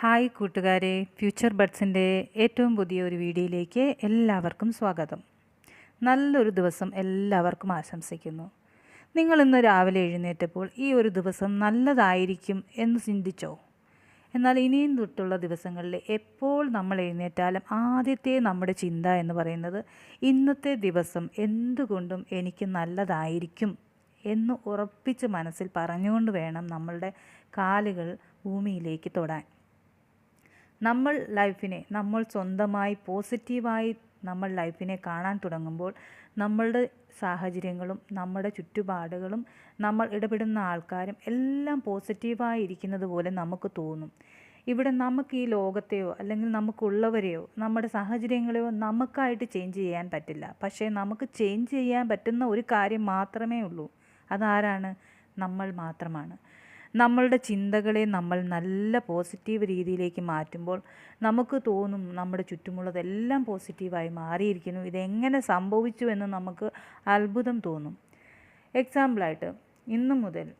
Hi കൂട്ടുകാരെ future ബഡ്സിന്റെ ഏറ്റവും പുതിയ ഒരു വീഡിയോയിലേക്ക് എല്ലാവർക്കും സ്വാഗതം. നല്ലൊരു ദിവസം എല്ലാവർക്കും ആശംസിക്കുന്നു. നിങ്ങൾ ഇന്ന് രാവിലെ എഴുന്നേറ്റപ്പോൾ ഈ ഒരു ദിവസം നല്ലതായിരിക്കും എന്ന് ചിന്തിച്ചോ? എന്നാൽ ഇനിയും തൊട്ടുള്ള ദിവസങ്ങളിൽ എപ്പോൾ നമ്മൾ എഴുന്നേറ്റാലും ആദ്യത്തെ നമ്മുടെ ചിന്ത എന്ന് പറയുന്നത് ഇന്നത്തെ ദിവസം എന്തുകൊണ്ടും എനിക്ക് നല്ലതായിരിക്കും എന്ന് ഉറപ്പിച്ച് മനസ്സിൽ പറഞ്ഞുകൊണ്ട് വേണം നമ്മളുടെ കാലുകൾ ഭൂമിയിലേക്ക് തൊടാൻ. നമ്മൾ ലൈഫിനെ നമ്മൾ സ്വന്തമായി പോസിറ്റീവായി നമ്മൾ ലൈഫിനെ കാണാൻ തുടങ്ങുമ്പോൾ നമ്മളുടെ സാഹചര്യങ്ങളും നമ്മുടെ ചുറ്റുപാടുകളും നമ്മൾ ഇടപെടുന്ന ആൾക്കാരും എല്ലാം പോസിറ്റീവായി ഇരിക്കുന്നത് പോലെ നമുക്ക് തോന്നും. ഇവിടെ നമുക്ക് ഈ ലോകത്തെയോ അല്ലെങ്കിൽ നമുക്കുള്ളവരെയോ നമ്മുടെ സാഹചര്യങ്ങളെയോ നമുക്കായിട്ട് ചേഞ്ച് ചെയ്യാൻ പറ്റില്ല. പക്ഷേ നമുക്ക് ചേഞ്ച് ചെയ്യാൻ പറ്റുന്ന ഒരു കാര്യം മാത്രമേ ഉള്ളൂ. അതാരാണ്? നമ്മൾ മാത്രമാണ്. നമ്മളുടെ ചിന്തകളെ നമ്മൾ നല്ല പോസിറ്റീവ് രീതിയിലേക്ക് മാറ്റുമ്പോൾ നമുക്ക് തോന്നും നമ്മുടെ ചുറ്റുമുള്ളതെല്ലാം പോസിറ്റീവായി മാറിയിരിക്കുന്നു. ഇതെങ്ങനെ സംഭവിച്ചു എന്ന് നമുക്ക് അത്ഭുതം തോന്നും. എക്സാമ്പിളായിട്ട് ഇന്നു മുതൽ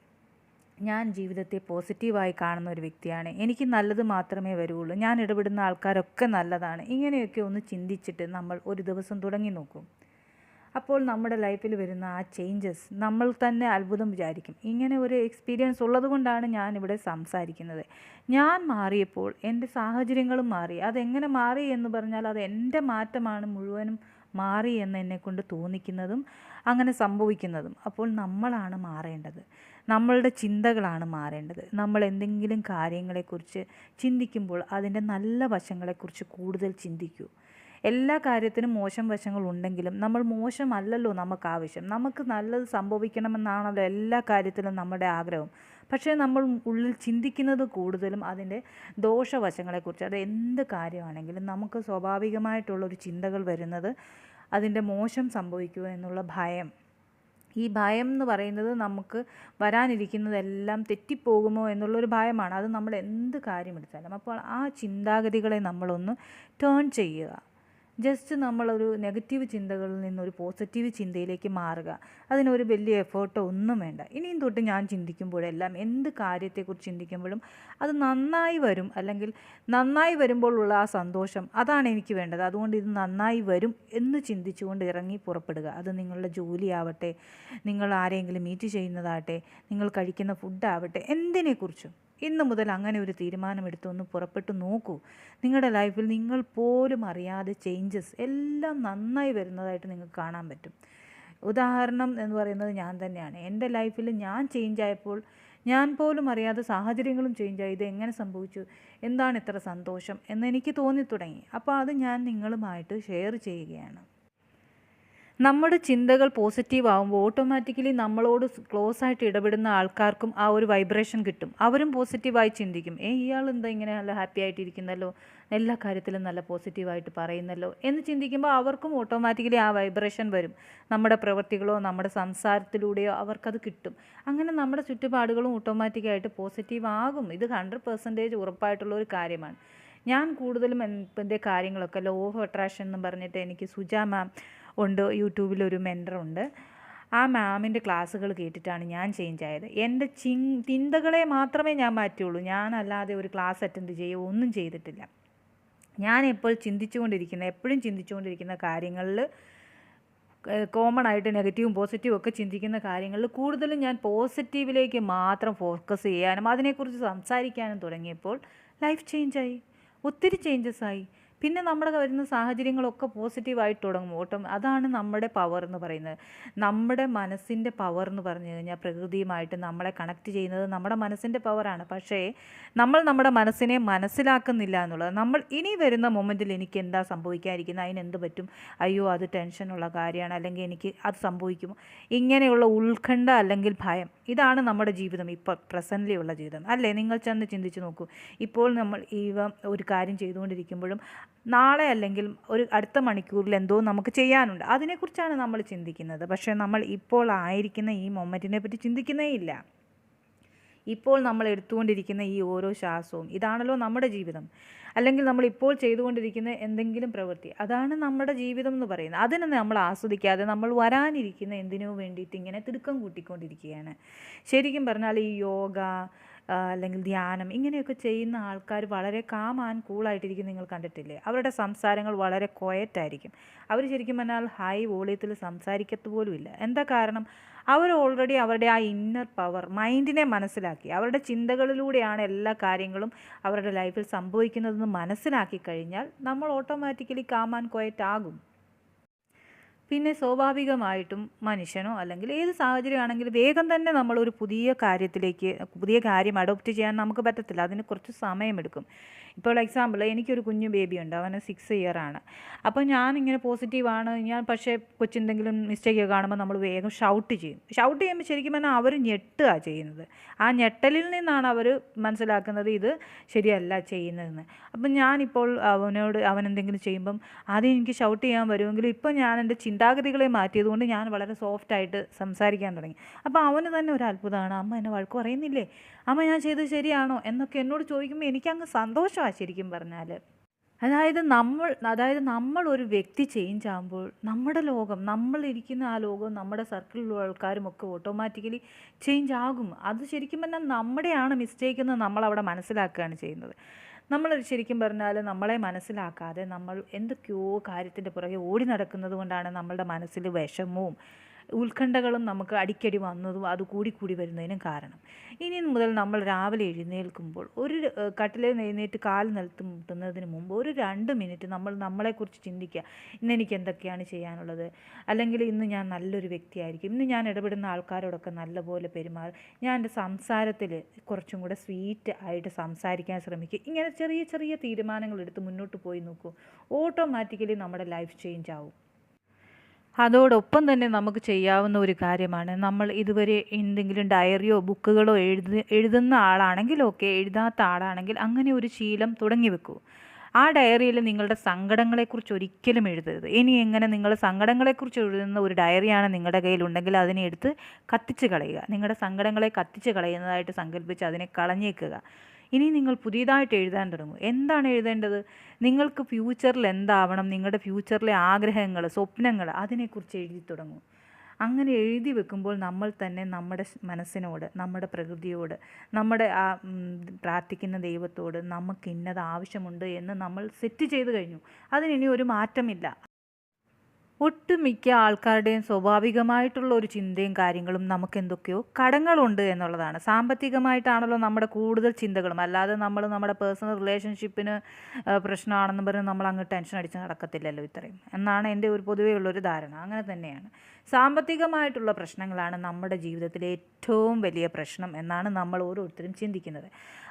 ഞാൻ ജീവിതത്തെ പോസിറ്റീവായി കാണുന്ന ഒരു വ്യക്തിയാണ്. എനിക്ക് നല്ലത് മാത്രമേ വരുള്ളൂ. ഞാൻ ഇടപെടുന്ന ആൾക്കാരൊക്കെ നല്ലതാണ്. ഇങ്ങനെയൊക്കെ ഒന്ന് ചിന്തിച്ചിട്ട് നമ്മൾ ഒരു ദിവസം തുടങ്ങി നോക്കും. അപ്പോൾ നമ്മുടെ ലൈഫിൽ വരുന്ന ആ ചേഞ്ചസ് നമ്മൾ തന്നെ അത്ഭുതം വിചാരിക്കും. ഇങ്ങനെ ഒരു എക്സ്പീരിയൻസ് ഉള്ളതുകൊണ്ടാണ് ഞാൻ ഇവിടെ സംസാരിക്കുന്നത്. ഞാൻ മാറിയപ്പോൾ എന്റെ സാഹചര്യങ്ങളും മാറി. അതെങ്ങനെ മാറി എന്ന് പറഞ്ഞാൽ അത് എന്റെ മാറ്റമാണ് മുഴുവനും മാറി എന്ന് എന്നെക്കൊണ്ട് തോന്നിക്കുന്നതും അങ്ങനെ സംഭവിക്കുന്നതും. അപ്പോൾ നമ്മളാണ് മാറേണ്ടത്. നമ്മളുടെ ചിന്തകളാണ് മാറേണ്ടത്. നമ്മൾ എന്തെങ്കിലും കാര്യങ്ങളെക്കുറിച്ച് ചിന്തിക്കുമ്പോൾ അതിന്റെ നല്ല വശങ്ങളെക്കുറിച്ച് കൂടുതൽ ചിന്തിക്കൂ. എല്ലാ കാര്യത്തിനും മോശം വശങ്ങളുണ്ടെങ്കിലും നമ്മൾ മോശമല്ലല്ലോ നമുക്ക് ആവശ്യം നമുക്ക് നല്ലത് സംഭവിക്കണമെന്നാണല്ലോ എല്ലാ കാര്യത്തിലും നമ്മുടെ ആഗ്രഹം. പക്ഷേ നമ്മൾ ഉള്ളിൽ ചിന്തിക്കുന്നത് കൂടുതലും അതിന്റെ ദോഷവശങ്ങളെക്കുറിച്ച്. അത് എന്ത് കാര്യമാണെങ്കിലും നമുക്ക് സ്വാഭാവികമായിട്ടുള്ളൊരു ചിന്തകൾ വരുന്നത് അതിന്റെ മോശം സംഭവിക്കുക എന്നുള്ള ഭയം. ഈ ഭയം എന്ന് പറയുന്നത് നമുക്ക് വരാനിരിക്കുന്നതെല്ലാം തെറ്റിപ്പോകുമോ എന്നുള്ളൊരു ഭയമാണ്. അത് നമ്മൾ എന്ത് കാര്യമെടുത്താലും അപ്പോൾ ആ ചിന്താഗതികളെ നമ്മളൊന്ന് ടേൺ ചെയ്യുക. ജസ്റ്റ് നമ്മളൊരു നെഗറ്റീവ് ചിന്തകളിൽ നിന്നൊരു പോസിറ്റീവ് ചിന്തയിലേക്ക് മാറുക. അതിനൊരു വലിയ എഫേർട്ടോ ഒന്നും വേണ്ട. ഇനിയും തൊട്ട് ഞാൻ ചിന്തിക്കുമ്പോഴെല്ലാം എന്ത് കാര്യത്തെക്കുറിച്ച് ചിന്തിക്കുമ്പോഴും അത് നന്നായി വരും. അല്ലെങ്കിൽ നന്നായി വരുമ്പോഴുള്ള ആ സന്തോഷം അതാണ് എനിക്ക് വേണ്ടത്. അതുകൊണ്ട് ഇത് നന്നായി വരും എന്ന് ചിന്തിച്ചുകൊണ്ട് ഇറങ്ങി പുറപ്പെടുക. അത് നിങ്ങളുടെ ജോലിയാവട്ടെ നിങ്ങൾ ആരെങ്കിലും മീറ്റ് ചെയ്യുന്നതാവട്ടെ നിങ്ങൾ കഴിക്കുന്ന ഫുഡാവട്ടെ എന്തിനെക്കുറിച്ചും. ഇന്ന് മുതൽ അങ്ങനെ ഒരു തീരുമാനമെടുത്ത് ഒന്ന് പുറപ്പെട്ടു നോക്കൂ. നിങ്ങളുടെ ലൈഫിൽ നിങ്ങൾ പോലും അറിയാതെ ചേഞ്ചസ് എല്ലാം നന്നായി വരുന്നതായിട്ട് നിങ്ങൾക്ക് കാണാൻ പറ്റും. ഉദാഹരണം എന്ന് പറയുന്നത് ഞാൻ തന്നെയാണ്. എന്റെ ലൈഫിൽ ഞാൻ ചേഞ്ച് ആയപ്പോൾ ഞാൻ പോലും അറിയാതെ സാഹചര്യങ്ങളും ചേഞ്ച് ആയി. ഇത് എങ്ങനെ സംഭവിച്ചു? എന്താണ് ഇത്ര സന്തോഷം? എന്നെനിക്ക് തോന്നി തുടങ്ങി അപ്പോൾ അത് ഞാൻ നിങ്ങളുമായിട്ട് ഷെയർ ചെയ്യുകയാണ്. നമ്മുടെ ചിന്തകൾ പോസിറ്റീവ് ആകുമ്പോൾ ഓട്ടോമാറ്റിക്കലി നമ്മളോട് ക്ലോസ് ആയിട്ട് ഇടപെടുന്ന ആൾക്കാർക്കും ആ ഒരു വൈബ്രേഷൻ കിട്ടും. അവരും പോസിറ്റീവായി ചിന്തിക്കും. ഏ ഇയാൾ എന്താ ഇങ്ങനെ നല്ല ഹാപ്പി ആയിട്ടിരിക്കുന്നല്ലോ? എല്ലാ കാര്യത്തിലും നല്ല പോസിറ്റീവായിട്ട് പറയുന്നല്ലോ? എന്ന് ചിന്തിക്കുമ്പോൾ അവർക്കും ഓട്ടോമാറ്റിക്കലി ആ വൈബ്രേഷൻ വരും. നമ്മുടെ പ്രവൃത്തികളോ നമ്മുടെ സംസാരത്തിലൂടെയോ അവർക്കത് കിട്ടും. അങ്ങനെ നമ്മുടെ ചുറ്റുപാടുകളും ഓട്ടോമാറ്റിക്കായിട്ട് പോസിറ്റീവ് ആകും. ഇത് ഹൺഡ്രഡ് പെർസെന്റേജ് ഉറപ്പായിട്ടുള്ള ഒരു കാര്യമാണ്. ഞാൻ കൂടുതലും എന്റെ കാര്യങ്ങളൊക്കെ ലോ ഓഫ് അട്രാക്ഷൻ എന്ന് പറഞ്ഞിട്ട് എനിക്ക് സുജ മാം ഉണ്ട് യൂട്യൂബിലൊരു മെന്ററുണ്ട് ആ മാമിന്റെ ക്ലാസ്സുകൾ കേട്ടിട്ടാണ് ഞാൻ ചേഞ്ച് ആയത്. എന്റെ ചി ചിന്തകളെ മാത്രമേ ഞാൻ മാറ്റുള്ളൂ. ഞാനല്ലാതെ ഒരു ക്ലാസ് അറ്റൻഡ് ചെയ്യുകയോ ഒന്നും ചെയ്തിട്ടില്ല. ഞാൻ എപ്പോൾ ചിന്തിച്ചുകൊണ്ടിരിക്കുന്ന എപ്പോഴും ചിന്തിച്ചുകൊണ്ടിരിക്കുന്ന കാര്യങ്ങളിൽ കോമൺ ആയിട്ട് നെഗറ്റീവും പോസിറ്റീവും ഒക്കെ ചിന്തിക്കുന്ന കാര്യങ്ങളിൽ കൂടുതലും ഞാൻ പോസിറ്റീവിലേക്ക് മാത്രം ഫോക്കസ് ചെയ്യാനും അതിനെക്കുറിച്ച് സംസാരിക്കാനും തുടങ്ങിയപ്പോൾ ലൈഫ് ചേഞ്ചായി ഒത്തിരി ചേഞ്ചസ് ആയി. പിന്നെ നമ്മുടെ വരുന്ന സാഹചര്യങ്ങളൊക്കെ പോസിറ്റീവായിട്ട് തുടങ്ങും. ഓട്ടം അതാണ് നമ്മുടെ പവർ എന്ന് പറയുന്നത്. നമ്മുടെ മനസ്സിന്റെ പവർ എന്ന് പറഞ്ഞു കഴിഞ്ഞാൽ പ്രകൃതിയുമായിട്ട് നമ്മളെ കണക്ട് ചെയ്യുന്നത് നമ്മുടെ മനസ്സിന്റെ പവറാണ് പക്ഷേ നമ്മൾ നമ്മുടെ മനസ്സിനെ മനസ്സിലാക്കുന്നില്ല എന്നുള്ളത് നമ്മൾ ഇനി വരുന്ന മൊമെന്റിൽ എനിക്ക് എന്താ സംഭവിക്കാതിരിക്കുന്നത് അതിനെന്ത് പറ്റും? അയ്യോ അത് ടെൻഷനുള്ള കാര്യമാണ്. അല്ലെങ്കിൽ എനിക്ക് അത് സംഭവിക്കുമോ? ഇങ്ങനെയുള്ള ഉത്കണ്ഠ അല്ലെങ്കിൽ ഭയം. ഇതാണ് നമ്മുടെ ജീവിതം ഇപ്പോൾ പ്രസന്റ്ലി ഉള്ള ജീവിതം. അല്ലേ? നിങ്ങൾ ചെന്ന് ചിന്തിച്ച് നോക്കൂ. ഇപ്പോൾ നമ്മൾ ഈ ഒരു കാര്യം ചെയ്തുകൊണ്ടിരിക്കുമ്പോഴും നാളെ അല്ലെങ്കിൽ ഒരു അടുത്ത മണിക്കൂറിൽ എന്തോ നമുക്ക് ചെയ്യാനുണ്ട്. അതിനെക്കുറിച്ചാണ് നമ്മൾ ചിന്തിക്കുന്നത്. പക്ഷേ നമ്മൾ ഇപ്പോൾ ആയിരിക്കുന്ന ഈ മൊമെന്റിനെ പറ്റി ചിന്തിക്കുന്നേ ഇല്ല. ഇപ്പോൾ നമ്മൾ എടുത്തുകൊണ്ടിരിക്കുന്ന ഈ ഓരോ ശ്വാസവും ഇതാണല്ലോ നമ്മുടെ ജീവിതം. അല്ലെങ്കിൽ നമ്മൾ ഇപ്പോൾ ചെയ്തുകൊണ്ടിരിക്കുന്ന എന്തെങ്കിലും പ്രവൃത്തി അതാണ് നമ്മുടെ ജീവിതം എന്ന് പറയുന്നത്. അതിനെ നമ്മൾ ആസ്വദിക്കാതെ നമ്മൾ വരാനിരിക്കുന്ന എന്തിനോ വേണ്ടിയിട്ട് ഇങ്ങനെ തിടുക്കം കൂട്ടിക്കൊണ്ടിരിക്കുകയാണ്. ശരിക്കും പറഞ്ഞാൽ ഈ യോഗ അല്ലെങ്കിൽ ധ്യാനം ഇങ്ങനെയൊക്കെ ചെയ്യുന്ന ആൾക്കാർ വളരെ കാം ആൻഡ് കൂളായിട്ടിരിക്കും നിങ്ങൾ കണ്ടിട്ടില്ലേ? അവരുടെ സംസാരങ്ങൾ വളരെ ക്വയറ്റായിരിക്കും അവർ ശരിക്കും പറഞ്ഞാൽ ഹൈ വോളിയത്തിൽ സംസാരിക്കത്ത് പോലും ഇല്ല എന്താ കാരണം? അവർ ഓൾറെഡി അവരുടെ ആ ഇന്നർ പവർ മൈൻഡിനെ മനസ്സിലാക്കി. അവരുടെ ചിന്തകളിലൂടെയാണ് എല്ലാ കാര്യങ്ങളും അവരുടെ ലൈഫിൽ സംഭവിക്കുന്നതെന്ന് മനസ്സിലാക്കി കഴിഞ്ഞാൽ നമ്മൾ ഓട്ടോമാറ്റിക്കലി കാം ആൻഡ് ക്വയറ്റ് ആകും. പിന്നെ സ്വാഭാവികമായിട്ടും മനുഷ്യനോ അല്ലെങ്കിൽ ഏത് സാഹചര്യമാണെങ്കിലും വേഗം തന്നെ നമ്മൾ ഒരു പുതിയ കാര്യത്തിലേക്ക് പുതിയ കാര്യം അഡോപ്റ്റ് ചെയ്യാൻ നമുക്ക് പറ്റത്തില്ല. അതിന് കുറച്ച് സമയമെടുക്കും. ഇപ്പോൾ എക്സാമ്പിൾ എനിക്കൊരു കുഞ്ഞു ഉണ്ട് അവന് സിക്സ് ഇയർ ആണ്. അപ്പോൾ ഞാനിങ്ങനെ പോസിറ്റീവാണ് ഞാൻ പക്ഷേ കൊച്ചെന്തെങ്കിലും മിസ്റ്റേക്ക് കാണുമ്പോൾ നമ്മൾ വേഗം ഷൗട്ട് ചെയ്യും. ഷൗട്ട് ചെയ്യുമ്പോൾ ശരിക്കും പറഞ്ഞാൽ അവർ ഞെട്ടുക ചെയ്യുന്നത്. ആ ഞെട്ടലിൽ നിന്നാണ് അവർ മനസ്സിലാക്കുന്നത് ഇത് ശരിയല്ല ചെയ്യുന്നതെന്ന്. അപ്പം ഞാനിപ്പോൾ അവനോട് അവൻ എന്തെങ്കിലും ചെയ്യുമ്പം ആദ്യം എനിക്ക് ഷൗട്ട് ചെയ്യാൻ വരുമെങ്കിലും ഇപ്പോൾ ഞാൻ എന്റെ ചിന്താഗതികളെ മാറ്റിയതുകൊണ്ട് ഞാൻ വളരെ സോഫ്റ്റായിട്ട് സംസാരിക്കാൻ തുടങ്ങി. അപ്പോൾ അവന് തന്നെ ഒരു അത്ഭുതമാണ്. അമ്മ എന്നെ വഴക്ക് പറയുന്നില്ലേ? അമ്മ ഞാൻ ചെയ്തത് ശരിയാണോ? എന്നൊക്കെ എന്നോട് ചോദിക്കുമ്പോൾ എനിക്കങ്ങ് സന്തോഷമാണ് ശരിക്കും പറഞ്ഞാൽ അതായത് നമ്മൾ അതായത് നമ്മൾ ഒരു വ്യക്തി ചേഞ്ച് ആകുമ്പോൾ നമ്മുടെ ലോകം നമ്മൾ ഇരിക്കുന്ന ആ ലോകം നമ്മുടെ സർക്കിളിലുള്ള ആൾക്കാരും ഒക്കെ ഓട്ടോമാറ്റിക്കലി ചേഞ്ച് ആകും. അത് ശരിക്കും പറഞ്ഞാൽ നമ്മുടെയാണ് മിസ്റ്റേക്ക് എന്ന് നമ്മളവിടെ മനസ്സിലാക്കുകയാണ് ചെയ്യുന്നത്. നമ്മൾ ശരിക്കും പറഞ്ഞാൽ നമ്മളെ മനസ്സിലാക്കാതെ നമ്മൾ എന്തൊക്കെയോ കാര്യത്തിന്റെ പുറകെ ഓടി നടക്കുന്നത് കൊണ്ടാണ് നമ്മളുടെ മനസ്സിൽ വിഷമവും ഉത്കണ്ഠകളും നമുക്ക് അടിക്കടി വന്നതും അത് കൂടി വരുന്നതിനും കാരണം. ഇനി മുതൽ നമ്മൾ രാവിലെ എഴുന്നേൽക്കുമ്പോൾ ഒരു കട്ടിലെ എഴുന്നേറ്റ് കാൽ നിലത്ത് മുട്ടുന്നതിന് മുമ്പ് ഒരു രണ്ട് മിനിറ്റ് നമ്മൾ നമ്മളെക്കുറിച്ച് ചിന്തിക്കുക. ഇന്ന് എനിക്ക് എന്തൊക്കെയാണ് ചെയ്യാനുള്ളത്? അല്ലെങ്കിൽ ഇന്ന് ഞാൻ നല്ലൊരു വ്യക്തിയായിരിക്കും. ഇന്ന് ഞാൻ ഇടപെടുന്ന ആൾക്കാരോടൊക്കെ നല്ലപോലെ പെരുമാറും. ഞാൻ എന്റെ സംസാരത്തിൽ കുറച്ചും കൂടെ സ്വീറ്റ് ആയിട്ട് സംസാരിക്കാൻ ശ്രമിക്കും. ഇങ്ങനെ ചെറിയ ചെറിയ തീരുമാനങ്ങൾ എടുത്ത് മുന്നോട്ട് പോയി നോക്കൂ. ഓട്ടോമാറ്റിക്കലി നമ്മുടെ ലൈഫ് ചേഞ്ച് ആവും. അതോടൊപ്പം തന്നെ നമുക്ക് ചെയ്യാവുന്ന ഒരു കാര്യമാണ്. നമ്മൾ ഇതുവരെ എന്തെങ്കിലും ഡയറിയോ ബുക്കുകളോ എഴുതി എഴുതുന്ന ആളാണെങ്കിൽ ഓക്കെ എഴുതാത്ത ആളാണെങ്കിൽ അങ്ങനെ ഒരു ശീലം തുടങ്ങി വെക്കൂ. ആ ഡയറിയിൽ നിങ്ങളുടെ സങ്കടങ്ങളെക്കുറിച്ച് ഒരിക്കലും എഴുതരുത്. ഇനി എങ്ങനെ നിങ്ങൾ സങ്കടങ്ങളെക്കുറിച്ച് എഴുതുന്ന ഒരു ഡയറിയാണ് നിങ്ങളുടെ കയ്യിലുണ്ടെങ്കിൽ അതിനെ എടുത്ത് കത്തിച്ച് കളയുക. നിങ്ങളുടെ സങ്കടങ്ങളെ കത്തിച്ച് കളയുന്നതായിട്ട് സങ്കല്പിച്ച് അതിനെ കളഞ്ഞേക്കുക. ഇനി നിങ്ങൾ പുതിയതായിട്ട് എഴുതാൻ തുടങ്ങും. എന്താണ് എഴുതേണ്ടത്? നിങ്ങൾക്ക് ഫ്യൂച്ചറിൽ എന്താവണം? നിങ്ങളുടെ ഫ്യൂച്ചറിലെ ആഗ്രഹങ്ങൾ സ്വപ്നങ്ങൾ അതിനെക്കുറിച്ച് എഴുതി തുടങ്ങും. അങ്ങനെ എഴുതി വെക്കുമ്പോൾ നമ്മൾ തന്നെ നമ്മുടെ മനസ്സിനോട് നമ്മുടെ പ്രകൃതിയോട് നമ്മുടെ ആ പ്രാർത്ഥിക്കുന്ന ദൈവത്തോട് നമുക്ക് ഇന്നത് ആവശ്യമുണ്ട് എന്ന് നമ്മൾ സെറ്റ് ചെയ്ത് കഴിഞ്ഞു. അതിനി ഒരു മാറ്റമില്ല. ഒട്ടുമിക്ക ആൾക്കാരുടെയും സ്വാഭാവികമായിട്ടുള്ള ഒരു ചിന്തയും കാര്യങ്ങളും നമുക്ക് എന്തൊക്കെയോ കടങ്ങളുണ്ട് എന്നുള്ളതാണ്. സാമ്പത്തികമായിട്ടാണല്ലോ നമ്മുടെ കൂടുതൽ ചിന്തകളും. അല്ലാതെ നമ്മൾ നമ്മുടെ പേഴ്സണൽ റിലേഷൻഷിപ്പിന് പ്രശ്നമാണെന്ന് പറഞ്ഞ് നമ്മൾ അങ്ങ് ടെൻഷൻ അടിച്ച് നടക്കത്തില്ലല്ലോ ഇത്രയും. എന്നാണ് എന്റെ ഒരു പൊതുവേ ഉള്ളൊരു ധാരണ. അങ്ങനെ തന്നെയാണ്. സാമ്പത്തികമായിട്ടുള്ള പ്രശ്നങ്ങളാണ് നമ്മുടെ ജീവിതത്തിലെ ഏറ്റവും വലിയ പ്രശ്നം എന്നാണ് നമ്മൾ ഓരോരുത്തരും ചിന്തിക്കുന്നത്.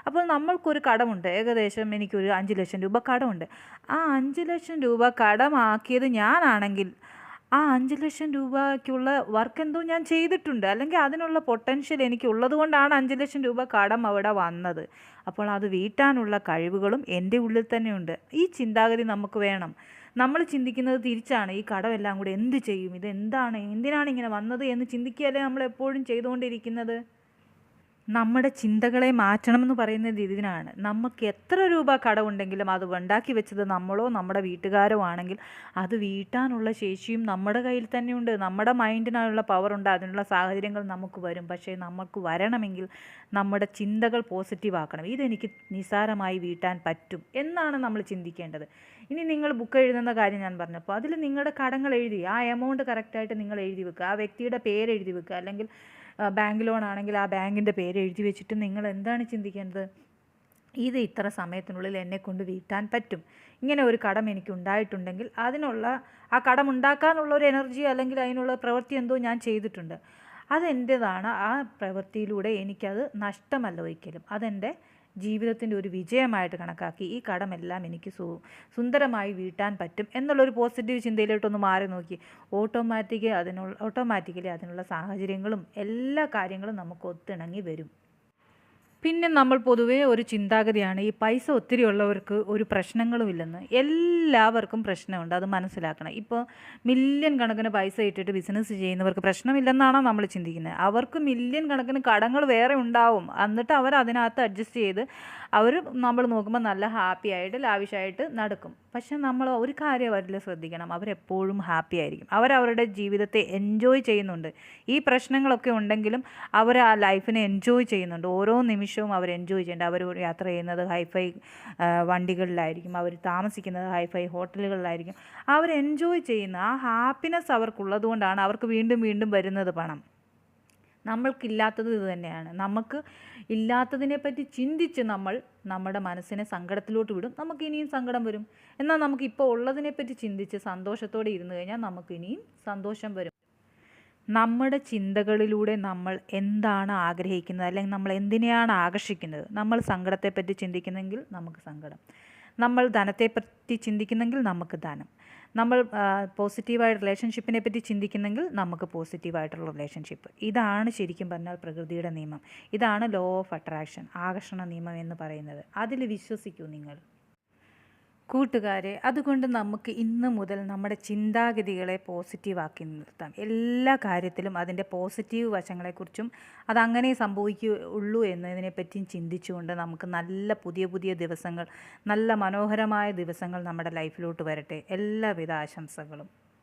അപ്പോൾ നമ്മൾക്കൊരു കടമുണ്ട്. ഏകദേശം എനിക്കൊരു അഞ്ച് ലക്ഷം രൂപ കടമുണ്ട്. ആ അഞ്ച് ലക്ഷം രൂപ കടമാക്കിയത് ഞാനാണെങ്കിൽ ആ അഞ്ച് ലക്ഷം രൂപയ്ക്കുള്ള വർക്ക് എന്തോ ഞാൻ ചെയ്തിട്ടുണ്ട്. അല്ലെങ്കിൽ അതിനുള്ള പൊട്ടൻഷ്യൽ എനിക്ക് ഉള്ളതുകൊണ്ടാണ് അഞ്ച് ലക്ഷം രൂപ കടം അവിടെ വന്നത്. അപ്പോൾ അത് വീട്ടാനുള്ള കഴിവുകളും എന്റെ ഉള്ളിൽ തന്നെയുണ്ട് ഈ ചിന്താഗതി നമുക്ക് വേണം. നമ്മൾ ചിന്തിക്കുന്നത് തിരിച്ചാണ് ഈ കടമെല്ലാം കൂടെ എന്ത് ചെയ്യും? ഇത് എന്താണ് എന്തിനാണ് ഇങ്ങനെ വന്നത് എന്ന് ചിന്തിക്കുകയല്ലേ നമ്മൾ എപ്പോഴും ചെയ്തുകൊണ്ടിരിക്കുന്നത്? നമ്മുടെ ചിന്തകളെ മാറ്റണമെന്ന് പറയുന്നത് ഇതിനാണ്. നമുക്ക് എത്ര രൂപ കടമുണ്ടെങ്കിലും അത് ഉണ്ടാക്കി വെച്ചത് നമ്മളോ നമ്മുടെ വീട്ടുകാരോ ആണെങ്കിൽ അത് വീട്ടാനുള്ള ശേഷിയും നമ്മുടെ കയ്യിൽ തന്നെയുണ്ട്. നമ്മുടെ മൈൻഡിനുള്ള പവറുണ്ട് അതിനുള്ള സാഹചര്യങ്ങൾ നമുക്ക് വരും. പക്ഷേ നമുക്ക് വരണമെങ്കിൽ നമ്മുടെ ചിന്തകൾ പോസിറ്റീവ് ആക്കണം. ഇതെനിക്ക് നിസാരമായി വീട്ടാൻ പറ്റും എന്നാണ് നമ്മൾ ചിന്തിക്കേണ്ടത്. ഇനി നിങ്ങൾ ബുക്ക് എഴുതുന്ന കാര്യം ഞാൻ പറഞ്ഞപ്പോൾ അതിൽ നിങ്ങളുടെ കടങ്ങൾ എഴുതി ആ എമൗണ്ട് കറക്റ്റായിട്ട് നിങ്ങൾ എഴുതി വെക്കുക. ആ വ്യക്തിയുടെ പേര് എഴുതി വെക്കുക. അല്ലെങ്കിൽ ബാങ്ക് ലോൺ ആണെങ്കിൽ ആ ബാങ്കിന്റെ പേര് എഴുതി വെച്ചിട്ട് നിങ്ങൾ എന്താണ് ചിന്തിക്കേണ്ടത്? ഇത് ഇത്ര സമയത്തിനുള്ളിൽ എന്നെ കൊണ്ട് വീട്ടാൻ പറ്റും. ഇങ്ങനെ ഒരു കടം എനിക്ക് ഉണ്ടായിട്ടുണ്ടെങ്കിൽ അതിനുള്ള ആ കടം ഉണ്ടാക്കാനുള്ള ഒരു എനർജി അല്ലെങ്കിൽ അതിനുള്ള പ്രവൃത്തി എന്തോ ഞാൻ ചെയ്തിട്ടുണ്ട്. അതെന്റേതാണ് ആ പ്രവൃത്തിയിലൂടെ എനിക്കത് നഷ്ടമല്ല ഒരിക്കലും. അതെന്റെ ജീവിതത്തിന്റെ ഒരു വിജയമായിട്ട് കണക്കാക്കി ഈ കടമെല്ലാം എനിക്ക് സു സുന്ദരമായി വീട്ടാൻ പറ്റും എന്നുള്ളൊരു പോസിറ്റീവ് ചിന്തയിലോട്ടൊന്ന് മാറി നോക്കി. ഓട്ടോമാറ്റിക് അതിനുള്ള ഓട്ടോമാറ്റിക്കലി അതിനുള്ള സാഹചര്യങ്ങളും എല്ലാ കാര്യങ്ങളും നമുക്ക് ഒത്തിണങ്ങി വരും. പിന്നെ നമ്മൾ പൊതുവേ ഒരു ചിന്താഗതിയാണ് ഈ പൈസ ഒത്തിരി ഉള്ളവർക്ക് ഒരു പ്രശ്നങ്ങളും ഇല്ലെന്ന്. എല്ലാവർക്കും പ്രശ്നമുണ്ട് അത് മനസ്സിലാക്കണം. ഇപ്പോൾ മില്യൺ കണക്കിന് പൈസ ഇട്ടിട്ട് ബിസിനസ് ചെയ്യുന്നവർക്ക് പ്രശ്നമില്ലെന്നാണോ നമ്മൾ ചിന്തിക്കുന്നത്? അവർക്ക് മില്യൺ കണക്കിന് കടങ്ങൾ വേറെ ഉണ്ടാവും. എന്നിട്ട് അവർ അതിനകത്ത് അഡ്ജസ്റ്റ് ചെയ്ത് അവർ നമ്മൾ നോക്കുമ്പോൾ നല്ല ഹാപ്പി ആയിട്ട് ലാവിഷായിട്ട് നടക്കും. പക്ഷെ നമ്മൾ ഒരു കാര്യം അവരിൽ ശ്രദ്ധിക്കണം. അവരെപ്പോഴും ഹാപ്പി ആയിരിക്കും. അവരവരുടെ ജീവിതത്തെ എൻജോയ് ചെയ്യുന്നുണ്ട്. ഈ പ്രശ്നങ്ങളൊക്കെ ഉണ്ടെങ്കിലും അവർ ആ ലൈഫിനെ എൻജോയ് ചെയ്യുന്നുണ്ട്. ഓരോ നിമിഷം നിമിഷവും അവർ എൻജോയ് ചെയ്യേണ്ട അവർ യാത്ര ചെയ്യുന്നത് ഹൈഫൈ വണ്ടികളിലായിരിക്കും. അവർ താമസിക്കുന്നത് ഹൈഫൈ ഹോട്ടലുകളിലായിരിക്കും അവർ എൻജോയ് ചെയ്യുന്ന ആ ഹാപ്പിനെസ് അവർക്കുള്ളതുകൊണ്ടാണ് അവർക്ക് വീണ്ടും വീണ്ടും വരുന്നത് പണം. നമ്മൾക്കില്ലാത്തത് ഇത് തന്നെയാണ്. നമുക്ക് ഇല്ലാത്തതിനെപ്പറ്റി ചിന്തിച്ച് നമ്മൾ നമ്മുടെ മനസ്സിനെ സങ്കടത്തിലോട്ട് വിടും. നമുക്ക് ഇനിയും സങ്കടം വരും. എന്നാൽ നമുക്ക് ഇപ്പോൾ ഉള്ളതിനെപ്പറ്റി ചിന്തിച്ച് സന്തോഷത്തോടെ ഇരുന്ന് കഴിഞ്ഞാൽ നമുക്ക് ഇനിയും സന്തോഷം വരും. നമ്മുടെ ചിന്തകളിലൂടെ നമ്മൾ എന്താണ് ആഗ്രഹിക്കുന്നത്? അല്ലെങ്കിൽ നമ്മൾ എന്തിനെയാണ് ആകർഷിക്കുന്നത്? നമ്മൾ സങ്കടത്തെപ്പറ്റി ചിന്തിക്കുന്നെങ്കിൽ നമുക്ക് സങ്കടം. നമ്മൾ ധനത്തെപ്പറ്റി ചിന്തിക്കുന്നെങ്കിൽ നമുക്ക് ധനം. നമ്മൾ പോസിറ്റീവായ റിലേഷൻഷിപ്പിനെ പറ്റി ചിന്തിക്കുന്നെങ്കിൽ നമുക്ക് പോസിറ്റീവായിട്ടുള്ള റിലേഷൻഷിപ്പ്. ഇതാണ് ശരിക്കും പറഞ്ഞാൽ പ്രകൃതിയുടെ നിയമം. ഇതാണ് ലോ ഓഫ് അട്രാക്ഷൻ ആകർഷണ നിയമം എന്ന് പറയുന്നത്. അതിൽ വിശ്വസിക്കൂ നിങ്ങൾ. കൂട്ടുകാരെ അതുകൊണ്ട് നമുക്ക് ഇന്ന് മുതൽ നമ്മുടെ ചിന്താഗതികളെ പോസിറ്റീവാക്കി നിർത്താം. എല്ലാ കാര്യത്തിലും അതിന്റെ പോസിറ്റീവ് വശങ്ങളെക്കുറിച്ചും അതങ്ങനെ സംഭവിക്കുകയുള്ളൂ എന്നതിനെപ്പറ്റിയും ചിന്തിച്ചുകൊണ്ട് നമുക്ക് നല്ല പുതിയ പുതിയ ദിവസങ്ങൾ നല്ല മനോഹരമായ ദിവസങ്ങൾ നമ്മുടെ ലൈഫിലോട്ട് വരട്ടെ. എല്ലാവിധ ആശംസകളും.